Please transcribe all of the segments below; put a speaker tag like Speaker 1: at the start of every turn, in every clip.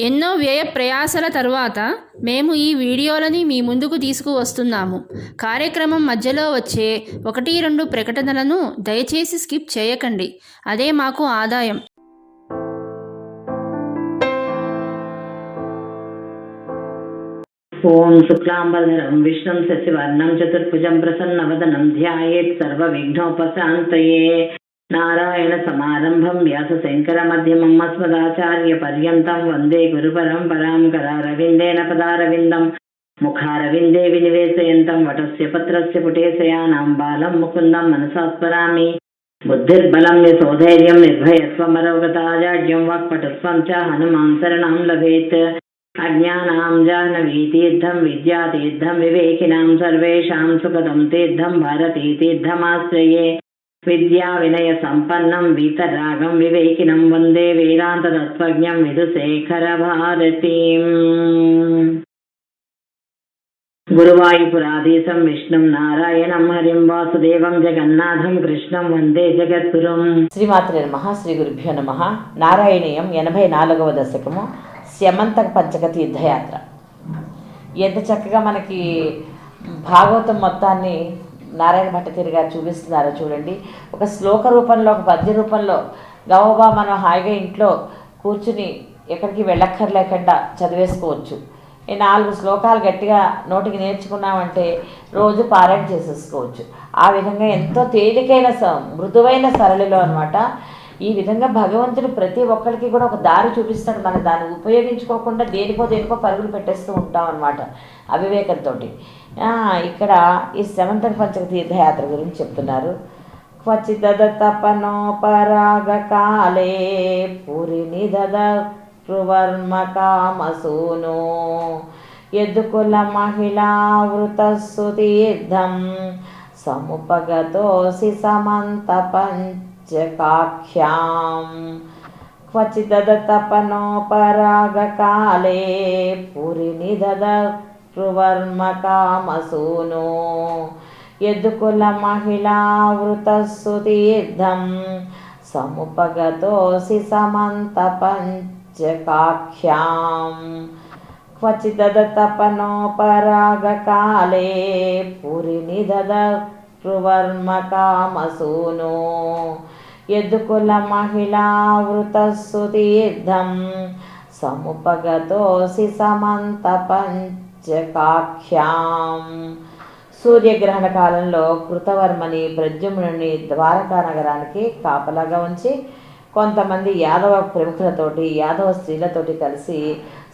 Speaker 1: ఎన్నో వ్యయ ప్రయాసల తరువాత మేము ఈ వీడియోలని మీ ముందుకు తీసుకువస్తున్నాము. కార్యక్రమం మధ్యలో వచ్చే ఒకటి రెండు ప్రకటనలను దయచేసి స్కిప్ చేయకండి. అదే మాకు ఆదాయం.
Speaker 2: ఓం శుక్లాంబరం విష్ణుం శశివర్ణం చతుర్భుజం ప్రసన్నవదనం ధ్యాయేత్ సర్వ విఘ్నోపశాంతయే నారాయణ సమారంభం వ్యాస శంకర మధ్యమం అస్మదాచార్య పర్యంతం వందే గురు పరంపరాం కరారవిందేన పదారవిందం ముఖారవిందే వినివేశయంతం వటస్య పత్రస్య పుటేశయానాం బాలం ముకుందం మనసాస్మరామి బుద్ధిర్బలం యశోధైర్యం నిర్భయస్వమరవగతాజాడ్యం వాక్పటుత్వం చ హనుమాం శరణం లభేత్ అజ్ఞానాం జాహ్నవీతీర్థం విద్యాతీర్థం వివేకినాం సర్వేషాం సుఖదం తీర్థం భారతీతీర్థమాశ్రయే విద్యా వినయ సంపన్నం వీతరాగం వివేకినం. వందే వేదాంతతత్వజ్ఞం విధుశేఖర భారతీం. గురువాయుపురాధీశం విష్ణుం నారాయణం హరిం వాసుదేవం జగన్నాథం కృష్ణం వందే జగద్గురుం.
Speaker 3: శ్రీమాతృ నమ శ్రీ గురుభ్యో నమ. నారాయణీయం ఎనభై నాలుగవ దశకము స్యమంతక పంచక తీర్థయాత్ర. ఎంత చక్కగా మనకి భాగవతం మొత్తాన్ని నారాయణ భట్టతిరి గారు చూపిస్తున్నారో చూడండి. ఒక శ్లోక రూపంలో ఒక పద్య రూపంలో గవబా మనం హాయిగా ఇంట్లో కూర్చుని ఎక్కడికి వెళ్ళక్కర్లేకుండా చదివేసుకోవచ్చు. ఈ నాలుగు శ్లోకాలు గట్టిగా నోటికి నేర్చుకున్నామంటే రోజు పారాయణ చేసేసుకోవచ్చు. ఆ విధంగా ఎంతో తేలికైన స మృదువైన సరళిలో అనమాట ఈ విధంగా భగవంతుడు ప్రతి ఒక్కరికి కూడా ఒక దారి చూపిస్తాడు. మనం దాన్ని ఉపయోగించుకోకుండా దేనికో దేనికో పరుగులు పెట్టేస్తూ ఉంటాం అనమాట అవివేకంతో ఇక్కడ ఈ సెవంతక పంచక తీర్థయాత్ర గురించి చెప్తున్నారు. క్వచిత తపనోపరాగ కాలే నిదద దృవర్మ కామసూను యదుకుల మహిళావృతస్సు తీర్థం సముపగతోసి సమంత పంచకాఖ్యాం క్వచిదద తపనోపరాగకాలే పురి నిదద కృవర్మ కామసూను యదుకుల మహిళావృతస్సు తీర్థం సముపగతోసి సమంత పంచకాఖ్యాం క్వచిదద పురిని పురి నిదద యదుకుల మహిళావృతస్సు తీర్థం సముపగతోసి సమంత పంచ పంచకాఖ్యాం సూర్యగ్రహణ కాలంలో కృతవర్మని ప్రద్యుమ్నుని ద్వారకా నగరానికి కాపలాగా ఉంచి కొంతమంది యాదవ ప్రముఖులతోటి యాదవ స్త్రీలతోటి కలిసి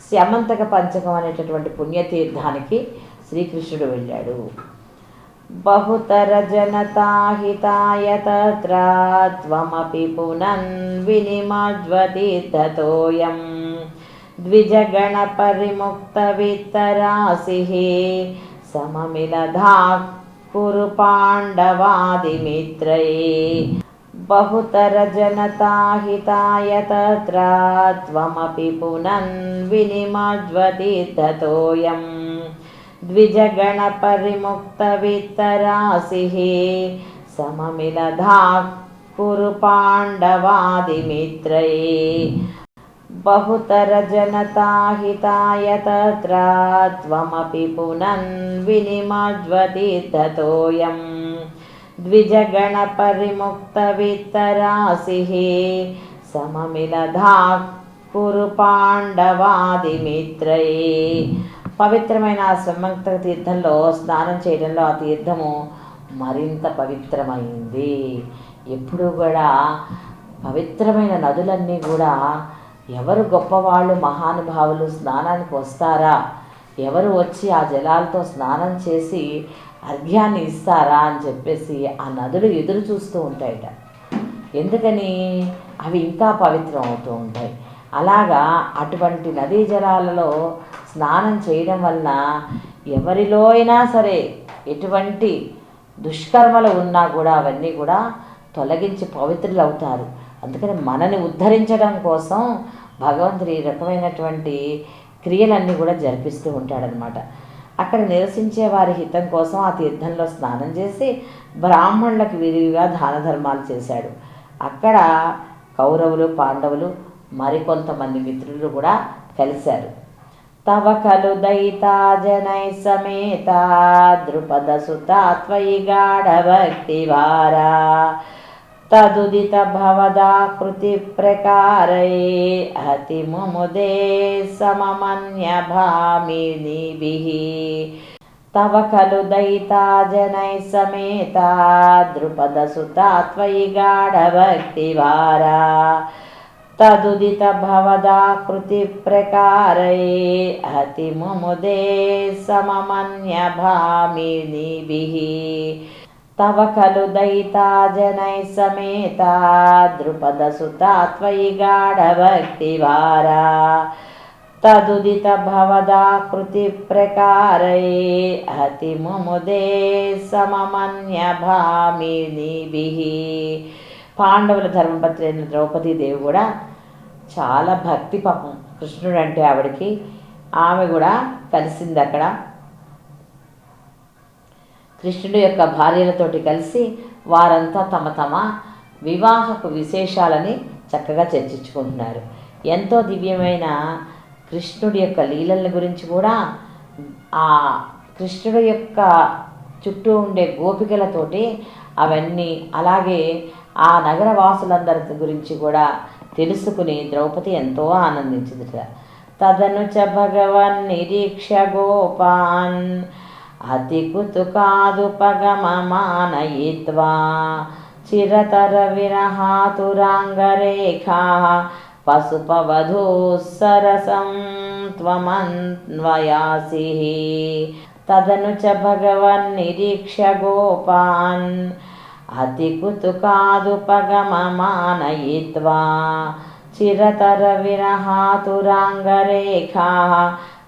Speaker 3: శమంతక పంచకం అనేటటువంటి పుణ్యతీర్థానికి శ్రీకృష్ణుడు వెళ్ళాడు. బహుతర జనతాహితాయ త్వమపి పునన్ వినిమజ్వతీర్థతోయం द्विजगणपरिमुक्तवित्तरासिः सममिलधा कुरु पाण्डवादिमित्रये बहुतरजनताहिताय तत्र त्वमपि पुनन्विनिमज्वति ततोऽयम् द्विजगणपरिमुक्तवित्तरासिः सममिलधा कुरु पाण्डवादिमित्रये పరిముక్త విత్తరాసి సమమిలధా కురు పాండవాదిమిత్రయే బహుతర జనతాహితాయ ద్విజగణ పరిముక్త విత్తరాసి సమమిలధా కురు పాండవాదిమిత్రయే పవిత్రమైన ఆ సమంత తీర్థంలో స్నానం చేయడంలో ఆ తీర్థము మరింత పవిత్రమైంది. ఎప్పుడు కూడా పవిత్రమైన నదులన్నీ కూడా ఎవరు గొప్పవాళ్ళు మహానుభావులు స్నానానికి వస్తారా? ఎవరు వచ్చి ఆ జలాలతో స్నానం చేసి అర్ఘ్యాన్ని ఇస్తారా అని చెప్పేసి ఆ నదులు ఎదురు చూస్తూ ఉంటాయట. ఎందుకని? అవి ఇంకా పవిత్రం అవుతూ ఉంటాయి. అలాగా అటువంటి నదీ జలాలలో స్నానం చేయడం వలన ఎవరిలో అయినా సరే ఎటువంటి దుష్కర్మలు ఉన్నా కూడా అవన్నీ కూడా తొలగించి పవిత్రులు అవుతారు అందుకని మనని ఉద్ధరించడం కోసం భగవంతుడు ఈ రకమైనటువంటి క్రియలన్నీ కూడా జరిపిస్తూ ఉంటాడనమాట అక్కడ నివసించే వారి హితం కోసం ఆ తీర్థంలో స్నానం చేసి బ్రాహ్మణులకు విరివిగా దాన ధర్మాలు చేశాడు. అక్కడ కౌరవులు పాండవులు మరికొంతమంది మిత్రులు కూడా కలిశారు. తవ ఖలు దయితా జనై సమేత ద్రుపద సుతాత్వయి గాఢ భక్తి तदुदित भवदा कृतिप्रकारये अतिमुदे सममन्यभामिनीभिः। तव खलु दयिता जनैः समेता द्रुपदसुता त्वयि गाढभक्तिवारा तदुदित भवदा कृतिप्रकारये अतिमुदे सममन्यभामिनीभिः। తవ ఖలు దయితా జనై సమేత ద్రుపద సుతా త్వయి గాఢ భక్తి భారా తదుదిత భవదాకృతి ప్రకారై హతి ముముదే సమమన్య భామినిభిః పాండవుల ధర్మపత్రి అయిన ద్రౌపదీదేవి కూడా చాలా భక్తి పాపం. కృష్ణుడు అంటే ఆవిడకి ఆమె కూడా కలిసింది అక్కడ కృష్ణుడి యొక్క భార్యలతోటి కలిసి వారంతా తమ తమ వివాహపు విశేషాలని చక్కగా చర్చించుకుంటున్నారు. ఎంతో దివ్యమైన కృష్ణుడి యొక్క లీలల గురించి కూడా ఆ కృష్ణుడి యొక్క చుట్టూ ఉండే గోపికలతోటి అవన్నీ అలాగే ఆ నగర వాసులందరి గురించి కూడా తెలుసుకుని ద్రౌపది ఎంతో ఆనందించింది తదను చ భగవన్ నిరీక్ష గోపాన్ अतिकुतुकादुपगममानयित्वा चिरतरविरहातुराङ्गरेखाः पशुपवधूः सरसं त्वमन्वयासिः। तदनु च भगवन्निरीक्ष्य गोपान् अतिकुतुकादुपगममानयित्वा चिरतरविरहातुराङ्गरेखाः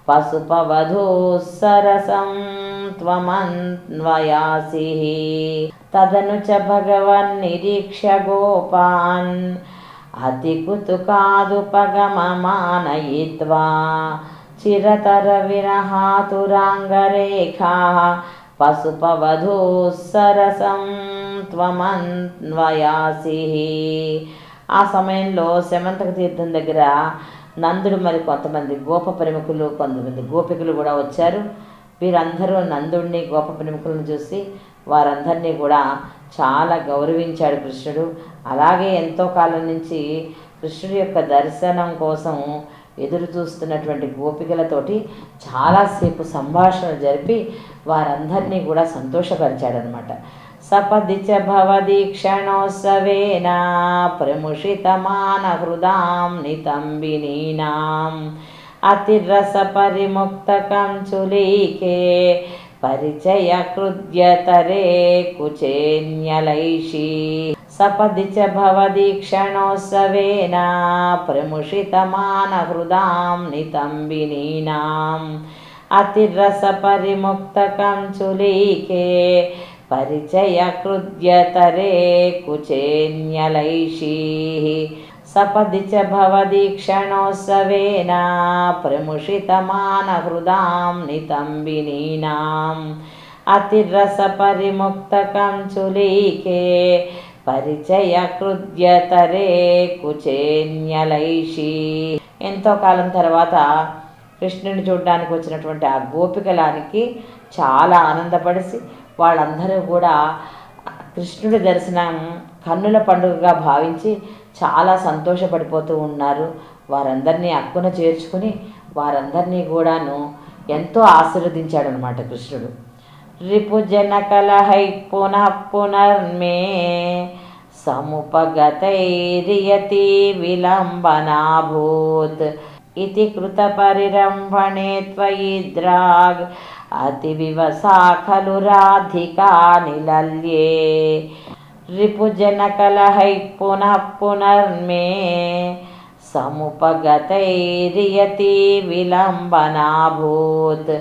Speaker 3: గోపాన్ పశుపవధూ సరసం త్వమన్వయాసి. తదను చ భగవన్ నిరీక్ష గోపాన్. అతి కుతుకాదుపగమమానయిత్వా. చిరతర విరహాతురాంగరేఖా. పశుపవధూ సరసం త్వమన్వయాసి. ఆ సమయంలో శమంతక తీర్థం దగ్గర నందుడు మరి కొంతమంది గోప ప్రముఖులు కొంతమంది గోపికలు కూడా వచ్చారు. వీరందరూ నందుడిని గోప ప్రముఖులను చూసి వారందరినీ కూడా చాలా గౌరవించాడు కృష్ణుడు. అలాగే ఎంతో కాలం నుంచి కృష్ణుడి యొక్క దర్శనం కోసం ఎదురు చూస్తున్నటువంటి గోపికలతోటి చాలాసేపు సంభాషణ జరిపి వారందరినీ కూడా సంతోషపరిచాడనమాట సపది చ భవదీక్షణోత్సవేన ప్రముషితమాన హృదాం నితంబినీనాం అతిరస పరిముక్తకం చులీకే పరిచయ కృద్యతరే కుచేన్యలైషి సపది చ భవదీక్షణోత్సవేన ప్రముషితమాన హృదాం నితంబినీనాం అతిరస పరిముక్తకం చులీకే పరిచయ కృద్యతరే కుచేన్యలైషీ సపది చ భవదీక్షణోత్సవేన నితంబినీనాం అతిరస పరిముక్తకం చులీకే పరిచయ కృద్యతరే కుచేన్యలైషీ ఎంతో కాలం తర్వాత కృష్ణుని చూడడానికి వచ్చినటువంటి ఆ గోపికలానికి చాలా ఆనందపడిసి వాళ్ళందరూ కూడా కృష్ణుడి దర్శనం కన్నుల పండుగగా భావించి చాలా సంతోషపడిపోతూ ఉన్నారు. వారందరినీ అక్కున చేర్చుకుని వారందరినీ కూడాను ఎంతో ఆశీర్వదించాడు అనమాట కృష్ణుడు. రిపు జన కలహై పునః పునర్మే సముపగతైరియతి విలంబనాభూత్. ఇది కృత పరిరంభణే త్వయి ద్రాగ్ అతి వివసా ఖలు రాధికా నిలల్యే రిపుజన కలహై పునః పునర్మే సముపగతైరియతి విలంబనాభూత్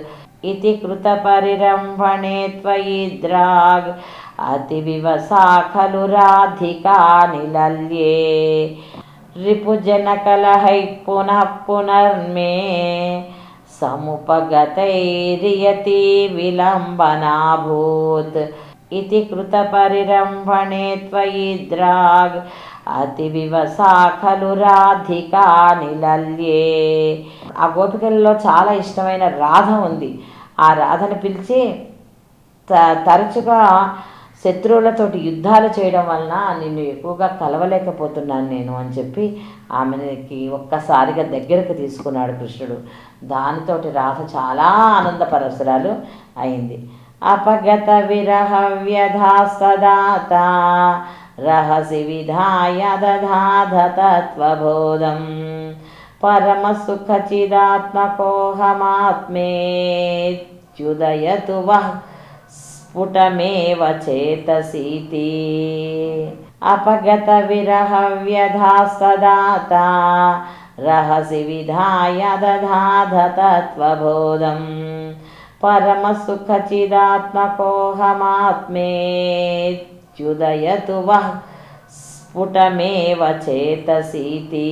Speaker 3: ఇతి కృత పరిరంభణే త్వయి ద్రాగ్ అతి వివసా ఖలు రాధికా నిలల్యే రిపుజన కలహై పునః పునర్మే సముపగతైరియతి విలంబనాభూత్ इति कृतपरिरम्भणे त्वयि द्राग् అతివివసా ఖలు రాధికా నిలల్యే ఆ గోపికల్లో చాలా ఇష్టమైన రాధ ఉంది ఆ రాధను పిలిచి త తరచుగా శత్రువులతోటి యుద్ధాలు చేయడం వలన నిన్ను ఎక్కువగా కలవలేకపోతున్నాను నేను అని చెప్పి ఆమెకి ఒక్కసారిగా దగ్గరకు తీసుకున్నాడు కృష్ణుడు. దానితోటి రాధ చాలా ఆనందపరసరాలు అయింది. అపగత విరహ వ్యధాస్తదాత రహసి విధాయ దధాధ తత్వబోధం పరమసుఖచిదాత్మకోహమాత్మేత్యుదయతు వః स्फुटमेव चेतसीति अपगतविरहव्यधास्तदाता रहसि विधाय दधाध तत्त्वबोधम् परमसुखचिदात्मकोऽहमात्मेत्युदयतु वः स्फुटमेव चेतसीति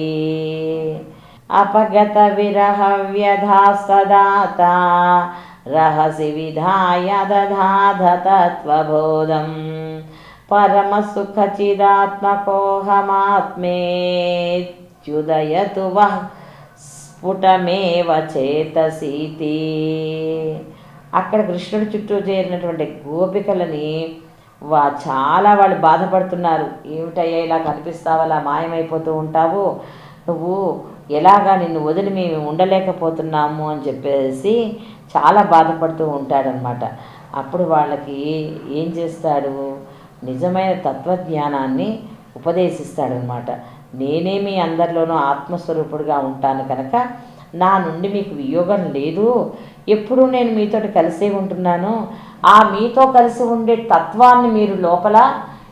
Speaker 3: अपगतविरहव्यधास्तदाता చేతసీతి అపగత విరహ వ్యధాస్తదాత రహసి విధాయ దధాధ తత్వబోధం స్ఫుటమేవ చేతసీతి. అక్కడ కృష్ణుడి చుట్టూ చేరినటువంటి గోపికలని వా చాలా వాళ్ళు బాధపడుతున్నారు. ఏమిటయ్యా ఇలా కనిపిస్తావు అలా మాయమైపోతూ ఉంటావు? నువ్వు ఎలాగా నిన్ను వదిలి మేము ఉండలేకపోతున్నాము అని చెప్పేసి చాలా బాధపడుతూ ఉంటాడనమాట అప్పుడు వాళ్ళకి ఏం చేస్తాడు? నిజమైన తత్వజ్ఞానాన్ని ఉపదేశిస్తాడనమాట నేనే మీ అందరిలోనూ ఆత్మస్వరూపుడుగా ఉంటాను కనుక నా నుండి మీకు వియోగం లేదు. ఎప్పుడూ నేను మీతోటి కలిసే ఉంటున్నాను. ఆ మీతో కలిసి ఉండే తత్వాన్ని మీరు లోపల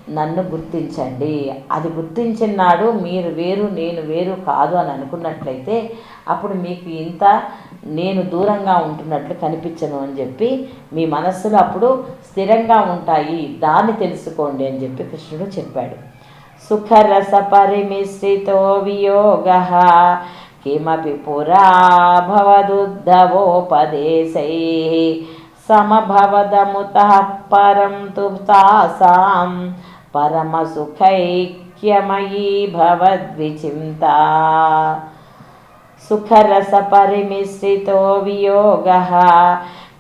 Speaker 3: నన్ను గుర్తించండి. అది గుర్తించిన నాడు మీరు వేరు నేను వేరు కాదు అని అనుకున్నట్లయితే అప్పుడు మీకు ఇంత నేను దూరంగా ఉంటున్నట్లు కనిపించను అని చెప్పి మీ మనస్సులో అప్పుడు స్థిరంగా ఉంటాయి. దాన్ని తెలుసుకోండి అని చెప్పి కృష్ణుడు చెప్పాడు. సుఖరస పరిమిశ్రితో వియోగ కిమపి పురా భవదుద్ధవోపదేశై సమభవదముత పరం తు తాసాం పరమసుఖైక్యమయీ భవద్విచింత సుఖరస పరిమిశ్రితో వియోగ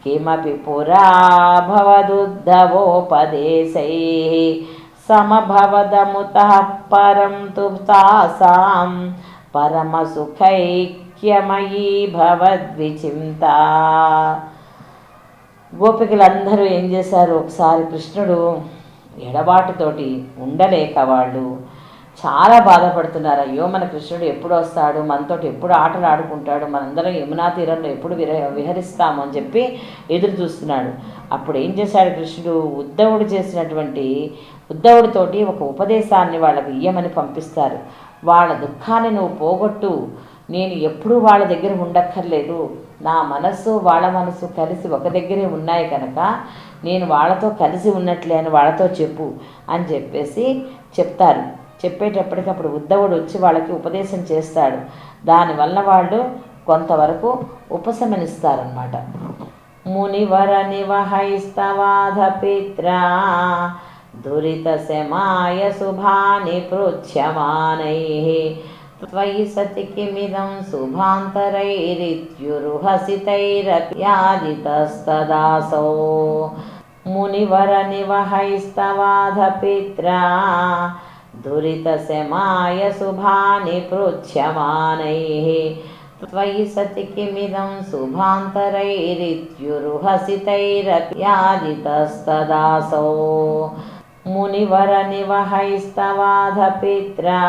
Speaker 3: కిమపి పురా భవదుద్ధవోపదేశై సమభవదముత పరం తు తాసాం పరమసుఖైక్యమయీ భవద్విచింత గోపికలందరూ ఏం చేశారు? ఒకసారి కృష్ణుడు ఎడబాటుతోటి ఉండలేక వాళ్ళు చాలా బాధపడుతున్నారు అయ్యో మన కృష్ణుడు ఎప్పుడు వస్తాడు మనతోటి ఎప్పుడు ఆటలు ఆడుకుంటాడు మనందరం యమునా తీరంలో ఎప్పుడు విర విహరిస్తాము అని చెప్పి ఎదురు చూస్తున్నాడు. అప్పుడు ఏం చేశాడు కృష్ణుడు? ఉద్ధవుడు చేసినటువంటి ఉద్ధవుడితోటి ఒక ఉపదేశాన్ని వాళ్ళకు ఇయ్యమని పంపిస్తారు. వాళ్ళ దుఃఖాన్ని నువ్వు పోగొట్టు. నేను ఎప్పుడూ వాళ్ళ దగ్గర ఉండక్కర్లేదు. నా మనస్సు వాళ్ళ మనస్సు కలిసి ఒక దగ్గరే ఉన్నాయి కనుక నేను వాళ్ళతో కలిసి ఉన్నట్లే అని వాళ్ళతో చెప్పు అని చెప్పేసి చెప్తారు. చెప్పేటప్పటికప్పుడు ఉద్ధవుడు వచ్చి వాళ్ళకి ఉపదేశం చేస్తాడు. దానివల్ల వాళ్ళు కొంతవరకు ఉపశమనిస్తారనమాట మునివర నివహైస్తవాధ పిత్ర దురిత శమాయ శుభాని పృచ్యమానై త్వయి సతి కిమిదం శుభాంతరైరిత్యురుహసితైరప్యాదితస్తదాసో. मुनिवरनिवहैस्तवाधपित्रा। दुरितशमायशुभानि पृच्छमानैः। त्वयि सति किमिदं शुभान्तरैरित्युरुहसितैरपि यादितस्तदासौ मुनिवरनिवहैस्तवाधपित्रा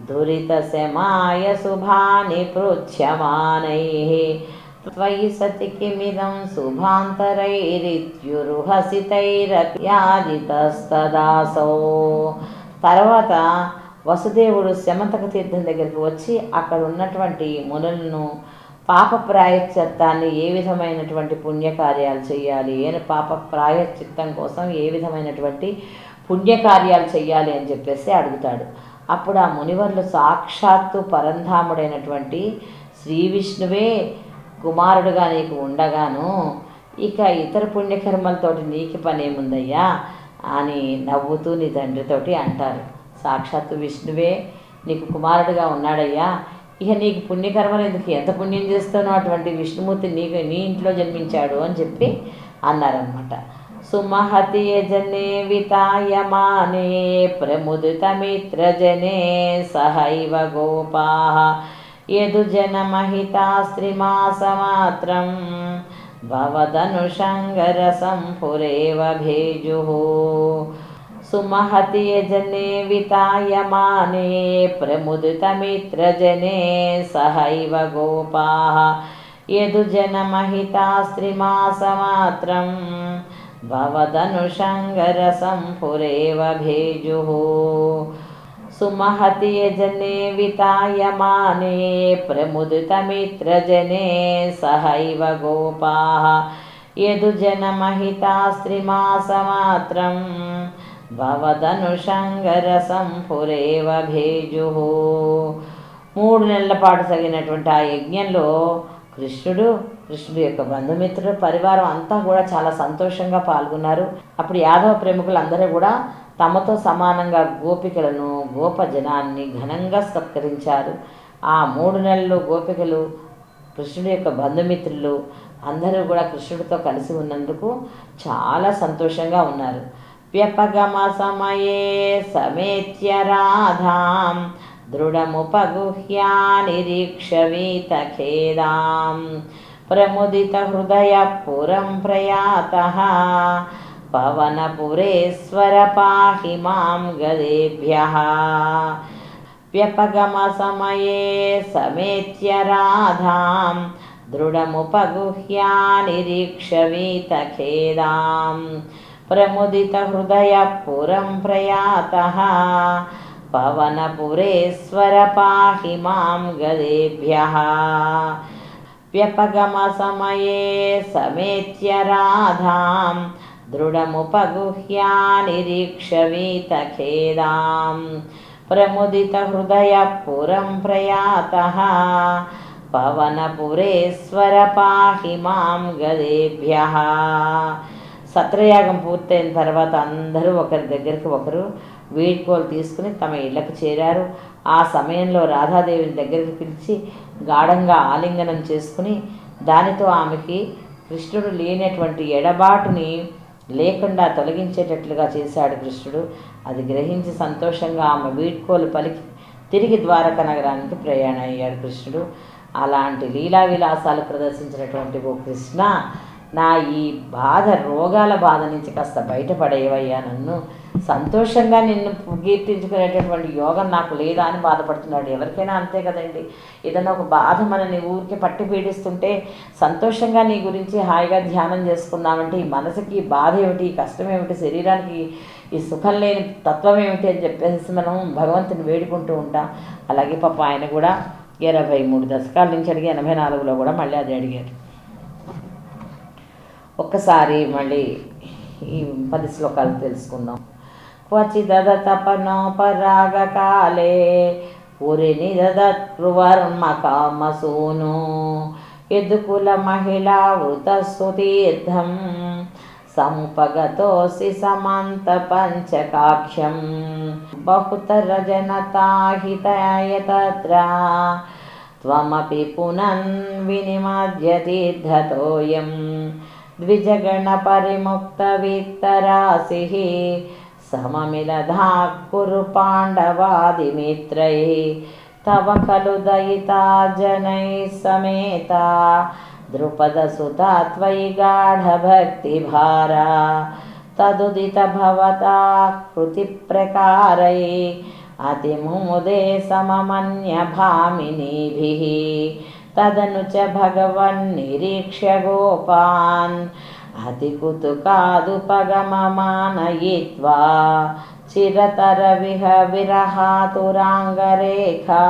Speaker 3: दुरितशमायशुभानि पृच्छमानैः। మునివర నివహైస్తవాధ పిత్రా దురిత శమాయ త్వయి సతి కిమిదం తర్వాత వసుదేవుడు శమంతక తీర్థం దగ్గరికి వచ్చి అక్కడ ఉన్నటువంటి మునులను పాప ప్రాయశ్చిత్తాన్ని ఏ విధమైనటువంటి పుణ్యకార్యాలు చేయాలి? ఏను పాప ప్రాయశ్చిత్తం కోసం ఏ విధమైనటువంటి పుణ్యకార్యాలు చేయాలి అని చెప్పేసి అడుగుతాడు. అప్పుడు ఆ మునివర్లు సాక్షాత్తు పరంధాముడైనటువంటి శ్రీ విష్ణువే కుమారుడుగా నీకు ఉండగాను ఇక ఇతర పుణ్యకర్మలతోటి నీకు పని ఏముందయ్యా అని నవ్వుతూ నీ తండ్రితోటి అంటారు. సాక్షాత్తు విష్ణువే నీకు కుమారుడుగా ఉన్నాడయ్యా. ఇక నీకు పుణ్యకర్మలు ఎందుకు? ఎంత పుణ్యం చేస్తానో అటువంటి విష్ణుమూర్తి నీకు నీ ఇంట్లో జన్మించాడు అని చెప్పి అన్నారనమాట సుమహతి యజనే వితాయమానే ప్రముదితమిత్రజనే సహైవ గోపా యదుజనమహితాస్త్రిమాసమాత్రం భవదనుషంగరసం పురేవ భేజుః సుమహతి యజనే వితాయమానే ప్రముదితమిత్రజనే సహైవ గోపా యదుజనమహితాస్త్రిమాసమాత్రం భవదనుషంగరసం పురేవ భేజుః సుమహతి యజనే వితాయమానే ప్రముదితమిత్రజనే సహైవ గోపా భవదనుషంగరసం పురేవ భేజు మూడు నెలల పాటు సాగినటువంటి ఆ యజ్ఞంలో కృష్ణుడు కృష్ణుడు యొక్క బంధుమిత్రుడు పరివారం అంతా కూడా చాలా సంతోషంగా పాల్గొన్నారు. అప్పుడు యాదవ ప్రముఖులు అందరూ కూడా తమతో సమానంగా గోపికలను గోపజనాన్ని ఘనంగా సత్కరించారు. ఆ మూడు నెలలు గోపికలు కృష్ణుడి యొక్క బంధుమిత్రులు అందరూ కూడా కృష్ణుడితో కలిసి ఉన్నందుకు చాలా సంతోషంగా ఉన్నారు. వ్యపగమ సమయే సమేత్య రాధాం దృఢముపగుహ్యా నిరీక్షవీత ఖేదాం ప్రముదిత హృదయ పురం ప్రయాత पवनपुरेश्वर पाहि मां गदेभ्यः। व्यपगमसमये समेत्य राधां दृढमुपगुह्यानिरीक्ष वीतखेदां। प्रमुदितहृदयपुरं प्रयातः पवनपुरेश्वर पाहि मां गदेभ्यः। व्यपगमसमये समेत्य राधां వ్యపగమ సమయే సమేత్య రాధాం దృఢముపగుహ్యా ఖేదాం ప్రముదిత హృదయ పురం ప్రయాత. పవనపురేశ్వర పాహి మాం గదేభ్య. సత్రయాగం పూర్తయిన తర్వాత అందరూ ఒకరి దగ్గరికి ఒకరు వీడ్కోలు తీసుకుని తమ ఇళ్ళకు చేరారు. ఆ సమయంలో రాధాదేవిని దగ్గరికి పిలిచి గాఢంగా ఆలింగనం చేసుకుని దానితో ఆమెకి కృష్ణుడు లేనటువంటి ఎడబాటుని లేకుండా తొలగించేటట్లుగా చేశాడు కృష్ణుడు. అది గ్రహించి సంతోషంగా ఆమె వీడ్కోలు పలికి తిరిగి ద్వారక నగరానికి ప్రయాణం అయ్యాడు కృష్ణుడు. అలాంటి లీలా విలాసాలు ప్రదర్శించినటువంటి ఓ కృష్ణ నా ఈ బాధ రోగాల బాధ నుంచి కాస్త బయటపడేవయ్యా నన్ను. సంతోషంగా నిన్ను కీర్తించుకునేటటువంటి యోగం నాకు లేదా అని బాధపడుతున్నాడు. ఎవరికైనా అంతే కదండి. ఏదైనా ఒక బాధ మనని ఊరికి పట్టి పీడిస్తుంటే సంతోషంగా నీ గురించి హాయిగా ధ్యానం చేసుకున్నామంటే ఈ మనసుకి ఈ బాధ ఏమిటి ఈ కష్టం ఏమిటి శరీరానికి ఈ సుఖం లేని తత్వం ఏమిటి అని చెప్పేసి మనం భగవంతుని వేడుకుంటూ ఉంటాం. అలాగే పాప ఆయన కూడా ఇరవై మూడు దశకాల నుంచి అడిగి ఎనభై నాలుగులో కూడా మళ్ళీ అది అడిగారు. ఒక్కసారి మళ్ళీ ఈ పది శ్లోకాలు తెలుసుకుందాం. క్వచిదద తపనోపరాగకాలే పురి నిదత్రువర్మ కామసూను యదుకుల మహిళా వృతస్తుతీర్థం సముపగతోసి సమంత పంచకాక్షం బహుతర జనతాహితాయ తత్ర త్వమపి పునన్ వినిమద్య తీర్థతోయం द्विजगणपरिमुक्तवित्तराशिः सममिलधा कुरु पाण्डवादिमित्रैः तव खलु दयिता जनैः समेता। द्रुपदसुता त्वयि गाढभक्तिभारा। तदुदित भवता कृतिप्रकारै अतिमुमुदे सममन्यभामिनीभिः तदनु च भगवन्निरीक्ष्य गोपान्। अतिकुतुकादुपगममानयित्वा चिरतरविह विरहातुराङ्गरेखा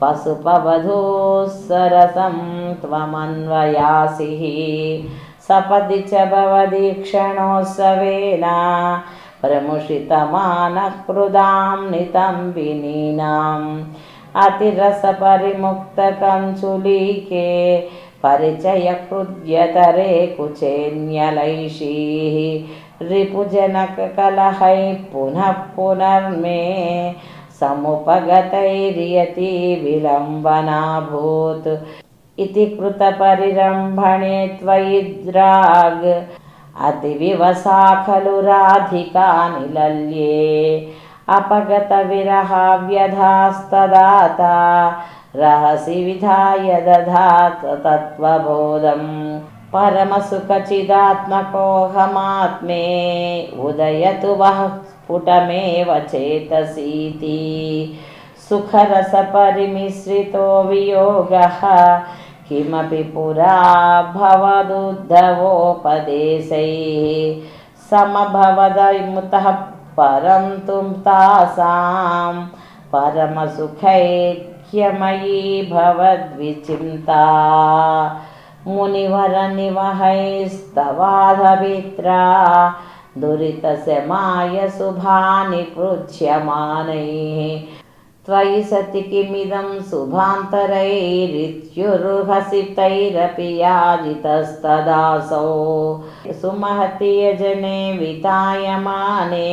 Speaker 3: पशुपवधूः सरसं त्वमन्वयासिः। सपदि च भवदीक्षणोत्सवेन प्रमुषितमानकृदां नितम्बिनीनाम् अतिरसपरिमुक्तकञ्चुलीके परिचयकृद्यतरे कुचेन्यलैषीः रिपुजनककलहै पुनः पुनर्मे समुपगतैर्यति विलम्बनाभूत्। इति कृतपरिरम्भणे त्वयि द्राग् अतिविवसा खलु राधिका निलल्ये अपगतविरहाव्यधास्तदाता रहसि विधाय दधात तत्त्वबोधम्। परमसुखचिदात्मकोऽहमात्मे उदयतु वः स्फुटमेव चेतसीति। सुखरसपरिमिश्रितो वियोगः, किमपि पुरा भवदुद्धवोपदेशैः। समभवदमुतः परं तु तासां परमसुखैक्यमयी भवद्विचिन्ता। मुनिवरनिवहैस्तवाधवित्रा दुरितस्य मायसुभानि पृच्छ्यमानैः। त्वयि सति किमिदं शुभान्तरैरित्युरुहसितैरपि याजितस्तदासौ सुमहति यजने वितायमाने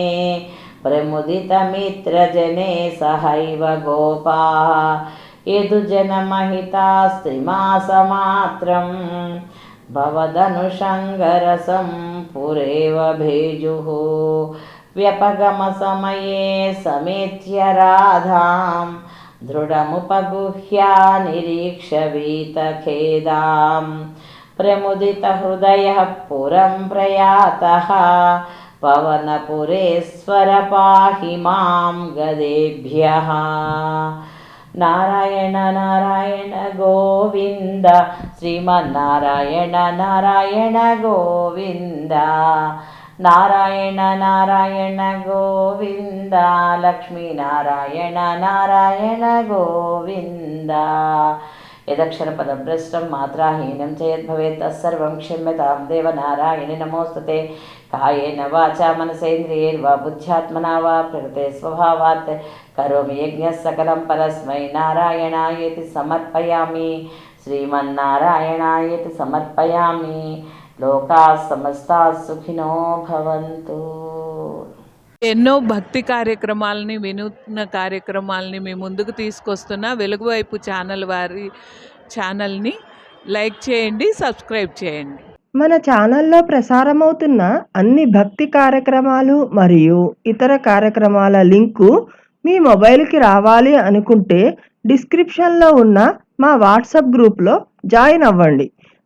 Speaker 3: प्रमुदितमित्रजने सहैव गोपाः। यदुजनमहितास्त्रिमासमात्रं भवदनुषङ्गरसं पुरेव भेजुः। व्यपगमसमये समेत्य राधां दृढमुपगुह्या निरीक्ष्य वीतखेदां प्रमुदितहृदयः पुरं प्रयातः पवनपुरेश्वर पाहि मां गदेभ्यः। नारायण नारायण गोविन्द श्रीमन्नारायण नारायण गोविन्द నారాయణ నారాయణ గోవింద లక్ష్మీనారాయణ నారాయణ గోవింద. యదక్షరపదభ్రష్టం మాత్రాహీనం చేయద్భవేత్ తత్సర్వం క్షమ్యతాం దేవనారాయణి నమోస్తుతే. కాయేన వాచా మనసేంద్రియైర్వా బుద్ధ్యాత్మనా వా ప్రకృతే స్వభావాత్. కరోమి యజ్ఞ సకలం పరస్మై నారాయణాయేతి సమర్పయామి. శ్రీమన్నారాయణాయేతి సమర్పయామి. లోకా సమస్తా సుఖినో భవంతు.
Speaker 4: ఎన్నో భక్తి కార్యక్రమాలని వినూత్న కార్యక్రమాలని మీ ముందుకు తీసుకొస్తున్న వెలుగువైపు ఛానల్ వారి ఛానల్ని లైక్ చేయండి సబ్స్క్రైబ్ చేయండి.
Speaker 5: మన ఛానల్లో ప్రసారమవుతున్న అన్ని భక్తి కార్యక్రమాలు మరియు ఇతర కార్యక్రమాల లింకు మీ మొబైల్కి రావాలి అనుకుంటే డిస్క్రిప్షన్లో ఉన్న మా వాట్సాప్ గ్రూప్లో జాయిన్ అవ్వండి.